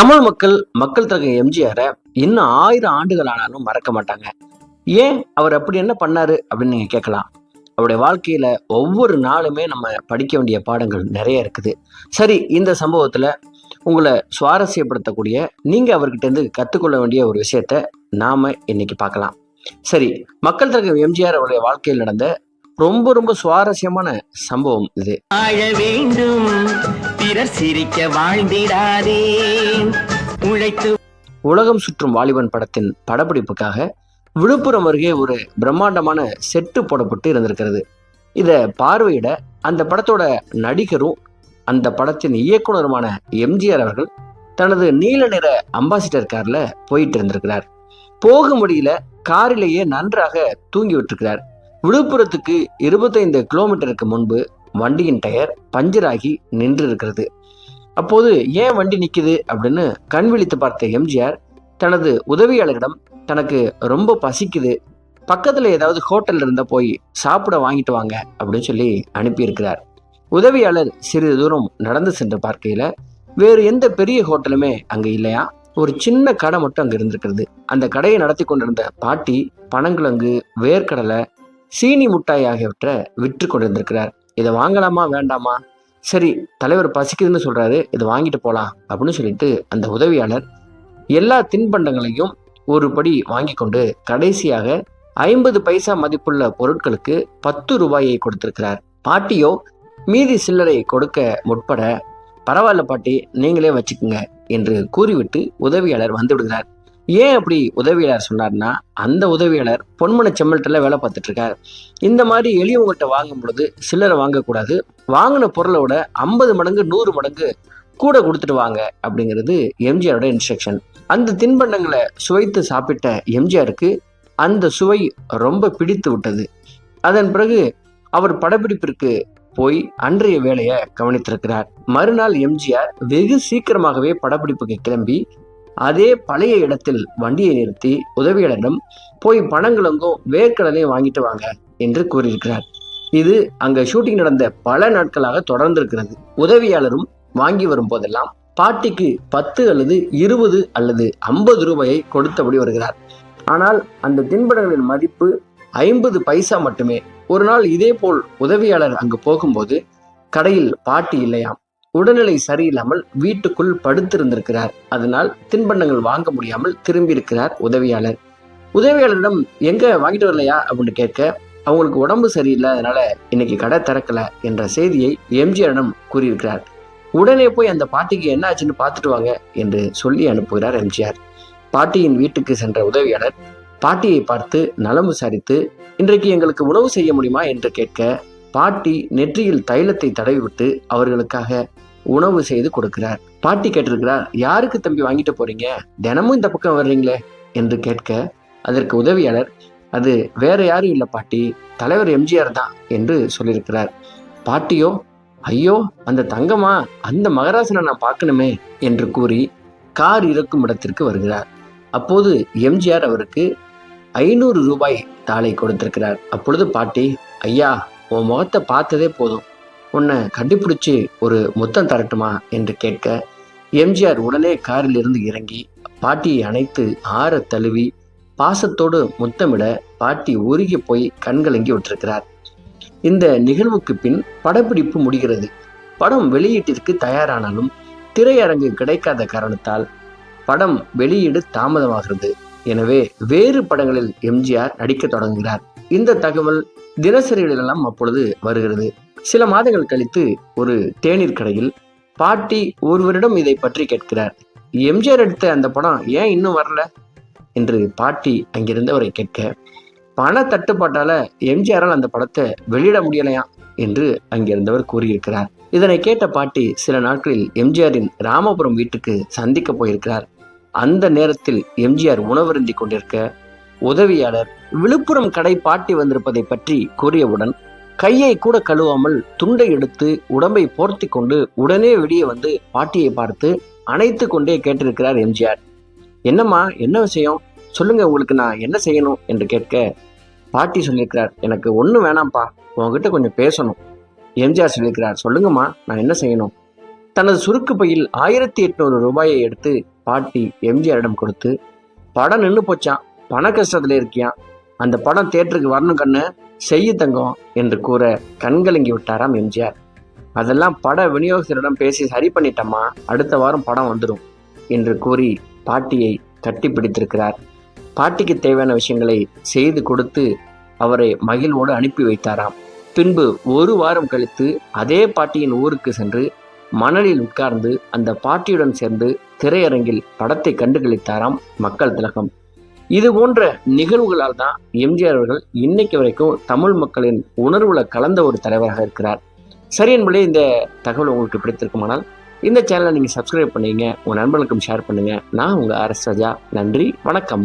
தமிழ் மக்கள் மக்கள் திலகம் எம்ஜிஆரை இன்னும் ஆயிரம் ஆண்டுகள் ஆனாலும் மறக்க மாட்டாங்க. ஏன்? அவர் அப்படி என்ன பண்ணாரு அப்படின்னு நீங்க கேட்கலாம். அவருடைய வாழ்க்கையில ஒவ்வொரு நாளுமே நம்ம படிக்க வேண்டிய பாடங்கள் நிறைய இருக்குது. சரி இந்த சம்பவத்துல உங்களை சுவாரஸ்யப்படுத்தக்கூடிய நீங்க அவர்கிட்ட இருந்து கத்துக்கொள்ள வேண்டிய ஒரு விஷயத்த நாம இன்னைக்கு பார்க்கலாம். சரி மக்கள் திலகம் எம்ஜிஆர் அவருடைய வாழ்க்கையில் நடந்த ரொம்ப ரொம்ப சுவாரஸ்யமான சம்பவம் இது. பிறர் சிரிக்க வாழ்ந்திடாதே. உழைத்து உலகம் சுற்றும் வாலிபன் படத்தின் படப்பிடிப்புக்காக விழுப்புரம் அருகே ஒரு பிரம்மாண்டமான செட்டு போடப்பட்டு இருந்திருக்கிறது. இதை பார்வையிட அந்த படத்தோட நடிகரும் அந்த படத்தின் இயக்குனருமான எம்ஜிஆர் அவர்கள் தனது நீல நிற அம்பாசிடர் கார்ல போயிட்டு இருந்திருக்கிறார். போகும் வழியில காரிலேயே நன்றாக தூங்கி விட்டிருக்கிறார். விழுப்புரத்துக்கு இருபத்தைந்து கிலோமீட்டருக்கு முன்பு வண்டியின் டயர் பஞ்சராகி நின்று இருக்கிறது அப்போது ஏன் வண்டி நிற்கிது அப்படின்னு கண் விழித்து பார்த்த எம்ஜிஆர் தனது உதவியாளரிடம் தனக்கு ரொம்ப பசிக்குது பக்கத்தில் ஏதாவது ஹோட்டல் இருந்தால் போய் சாப்பிட வாங்கிட்டு வாங்க அப்படின்னு சொல்லி அனுப்பியிருக்கிறார். உதவியாளர் சிறிது தூரம் நடந்து சென்று பார்க்கையில் வேறு எந்த பெரிய ஹோட்டலுமே அங்கே இல்லையா? ஒரு சின்ன கடை மட்டும் அங்கே இருந்திருக்கிறது. அந்த கடையை நடத்தி கொண்டிருந்த பாட்டி பனங்கிழங்கு வேர்க்கடலை சீனி முட்டாய் ஆகியவற்றை விற்று கொண்டிருந்திருக்கிறார். இதை வாங்கலாமா வேண்டாமா? சரி தலைவர் பசிக்குதுன்னு சொல்கிறாரு இதை வாங்கிட்டு போகலாம் அப்படின்னு சொல்லிட்டு அந்த உதவியாளர் எல்லா தின்பண்டங்களையும் ஒரு படி வாங்கி கொண்டு கடைசியாக ஐம்பது பைசா மதிப்புள்ள பொருட்களுக்கு பத்து ரூபாயை கொடுத்திருக்கிறார். பாட்டியோ மீதி சில்லறை கொடுக்க முற்பட பரவாயில்ல பாட்டி நீங்களே வச்சுக்கோங்க என்று கூறிவிட்டு உதவியாளர் வந்து விடுகிறார். ஏன் அப்படி உதவியாளர் சொன்னார்னா அந்த உதவியாளர் பொன்மன செம்மல்ட்டில் வேலை பார்த்துட்ருக்கார். இந்த மாதிரி எளியவங்கள்ட்ட வாங்கும் பொழுது சில்லறை வாங்கக்கூடாது. வாங்கின பொருளை விட ஐம்பது மடங்கு நூறு மடங்கு கூட கொடுத்துட்டு வாங்க அப்படிங்கிறது எம்ஜிஆரோட இன்ஸ்ட்ரக்ஷன் அந்த தின்பண்டங்களை சுவைத்து சாப்பிட்ட எம்ஜிஆருக்கு அந்த சுவை ரொம்ப பிடித்து விட்டது. அதன் பிறகு அவர் படப்பிடிப்பிற்கு போய் அன்றைய வேலையை கவனித்திருக்கிறார். மறுநாள் எம்ஜிஆர் வெகு சீக்கிரமாகவே படப்பிடிப்புக்கு கிளம்பி அதே பழைய இடத்தில் வண்டியை நிறுத்தி உதவியாளரிடம் போய் பணங்களங்கும் வேர்க்கடலையும் வாங்கிட்டு வாங்க என்று கூறியிருக்கிறார். இது அங்க ஷூட்டிங் நடந்த பல நாட்களாக தொடர்ந்திருக்கிறது. உதவியாளரும் வாங்கி வரும் போதெல்லாம் பாட்டிக்கு பத்து அல்லது இருபது அல்லது ஐம்பது ரூபாயை கொடுத்தபடி வருகிறார். ஆனால் அந்த தின்படங்களின் மதிப்பு ஐம்பது பைசா மட்டுமே. ஒரு நாள் இதே போல் உதவியாளர் அங்கு போகும்போது கடையில் பாட்டி இல்லையாம். உடல்நிலை சரியில்லாமல் வீட்டுக்குள் படுத்திருந்திருக்கிறார். அதனால் தின்பண்டங்கள் வாங்க முடியாமல் திரும்பி இருக்கிறார் உதவியாளர். உதவியாளரிடம் எங்க வாங்கிட்டு வரலையா? அப்படின்னு கேட்க அவங்களுக்கு உடம்பு சரியில்லை அதனால இன்னைக்கு கடை திறக்கல என்ற செய்தியை எம்ஜிஆரிடம் கூறியிருக்கிறார். உடனே போய் அந்த பாட்டிக்கு என்ன ஆச்சுன்னு பார்த்துட்டு வாங்க என்று சொல்லி அனுப்புகிறார் எம்ஜிஆர். பாட்டியின் வீட்டுக்கு சென்ற உதவியாளர் பாட்டியை பார்த்து நலம் விசாரித்து இன்றைக்கு எங்களுக்கு உணவு செய்ய முடியுமா? என்று கேட்க பாட்டி நெற்றியில் தைலத்தை தடவிவிட்டு அவர்களுக்காக உணவு செய்து கொடுக்கிறார். பாட்டி கேட்டிருக்கிறார் யாருக்கு தம்பி வாங்கிட்டு போறீங்க? தினமும் இந்த பக்கம் வர்றீங்களே? என்று கேட்க அதற்கு உதவியாளர் அது வேற யாரும் இல்லை பாட்டி தலைவர் எம்ஜிஆர் தான் என்று சொல்லியிருக்கிறார். பாட்டியோ ஐயோ அந்த தங்கமா அந்த மகராசனை நான் பார்க்கணுமே என்று கூறி கார் இருக்கும் இடத்திற்கு வருகிறார். அப்போது எம்ஜிஆர் அவருக்கு ஐநூறு ரூபாய் தாளை கொடுத்திருக்கிறார். அப்பொழுது பாட்டி ஐயா உன் முகத்தை பார்த்ததே போதும். உன்னை கண்டுபிடிச்சி ஒரு முத்தம் தரட்டுமா என்று கேட்க எம்ஜிஆர் உடனே காரில் இருந்து இறங்கி பாட்டியை அணைத்து ஆற தழுவி பாசத்தோடு முத்தமிட பாட்டி உருகி போய் கண்கலங்கி விட்டிருக்கிறார். இந்த நிகழ்வுக்கு பின் படப்பிடிப்பு முடிகிறது. படம் வெளியீட்டிற்கு தயாரானாலும் திரையரங்கு கிடைக்காத காரணத்தால் படம் வெளியீடு தாமதமாகிறது. எனவே வேறு படங்களில் எம்ஜிஆர் நடிக்க தொடங்குகிறார். இந்த தகவல் தினசரிகளெல்லாம் அப்பொழுது வருகிறது. சில மாதங்கள் கழித்து ஒரு தேநீர் கடையில் பாட்டி ஒருவரிடம் இதை பற்றி கேட்கிறார். எம்ஜிஆர் எடுத்த அந்த படம் ஏன் இன்னும் வரல? என்று பாட்டி அங்கிருந்தவரை கேட்க பண தட்டுப்பாட்டால எம்ஜிஆரால் அந்த படத்தை வெளியிட முடியலையா? என்று அங்கிருந்தவர் கூறியிருக்கிறார். இதனை கேட்ட பாட்டி சில நாட்களில் எம்ஜிஆரின் ராமபுரம் வீட்டுக்கு சந்திக்க போயிருக்கிறார். அந்த நேரத்தில் எம்ஜிஆர் உணவருந்தி கொண்டிருக்க உதவியாளர் விழுப்புரம் கடை பாட்டி வந்திருப்பதை பற்றி கூறியவுடன் கையை கூட கழுவாமல் துண்டை எடுத்து உடம்பை போர்த்தி கொண்டு உடனே வெளியே வந்து பாட்டியை பார்த்து அணைத்து கொண்டே கேட்டிருக்கிறார் எம்ஜிஆர். என்னம்மா என்ன விஷயம்? சொல்லுங்க உங்களுக்கு நான் என்ன செய்யணும்? என்று கேட்க பாட்டி சொல்லியிருக்கிறார் எனக்கு ஒன்றும் வேணாம்ப்பா உங்ககிட்ட கொஞ்சம் பேசணும். எம்ஜிஆர் சொல்லியிருக்கிறார் சொல்லுங்கம்மா நான் என்ன செய்யணும்? தனது சுருக்கு பையில் ஆயிரத்தி எட்நூறு ரூபாயை எடுத்து பாட்டி எம்ஜிஆரிடம் கொடுத்து படம் நின்று போச்சான் பண கஷ்டத்தில் இருக்கியான் அந்த படம் தேட்டருக்கு வரணும் கண்ணு செய்ய தங்கம் என்று கூற கண்கலங்கி விட்டாராம் எம்ஜிஆர். அதெல்லாம் பட விநியோகஸ்தரிடம் பேசி சரி பண்ணிட்டம்மா அடுத்த வாரம் படம் வந்துடும் என்று கூறி பாட்டியை கட்டி பிடித்திருக்கிறார். பாட்டிக்கு தேவையான விஷயங்களை செய்து கொடுத்து அவரை மகிழ்வோடு அனுப்பி வைத்தாராம். பின்பு ஒரு வாரம் கழித்து அதே பாட்டியின் ஊருக்கு சென்று மணலில் உட்கார்ந்து அந்த பாட்டியுடன் சேர்ந்து திரையரங்கில் படத்தை கண்டுகளித்தாராம் மக்கள் திலகம். இது போன்ற நிகழ்வுகளால் தான் எம்ஜிஆர் அவர்கள் இன்னைக்கு வரைக்கும் தமிழ் மக்களின் உணர்வுல கலந்த ஒரு தலைவராக இருக்கிறார். சரி என்பதே இந்த தகவல் உங்களுக்கு பிடித்திருக்குமானால் இந்த சேனலை நீங்கள் சப்ஸ்கிரைப் பண்ணீங்க உங்கள் நண்பர்களுக்கும் ஷேர் பண்ணுங்கள் நான் உங்கள் ஆர் ராஜா. நன்றி வணக்கம்.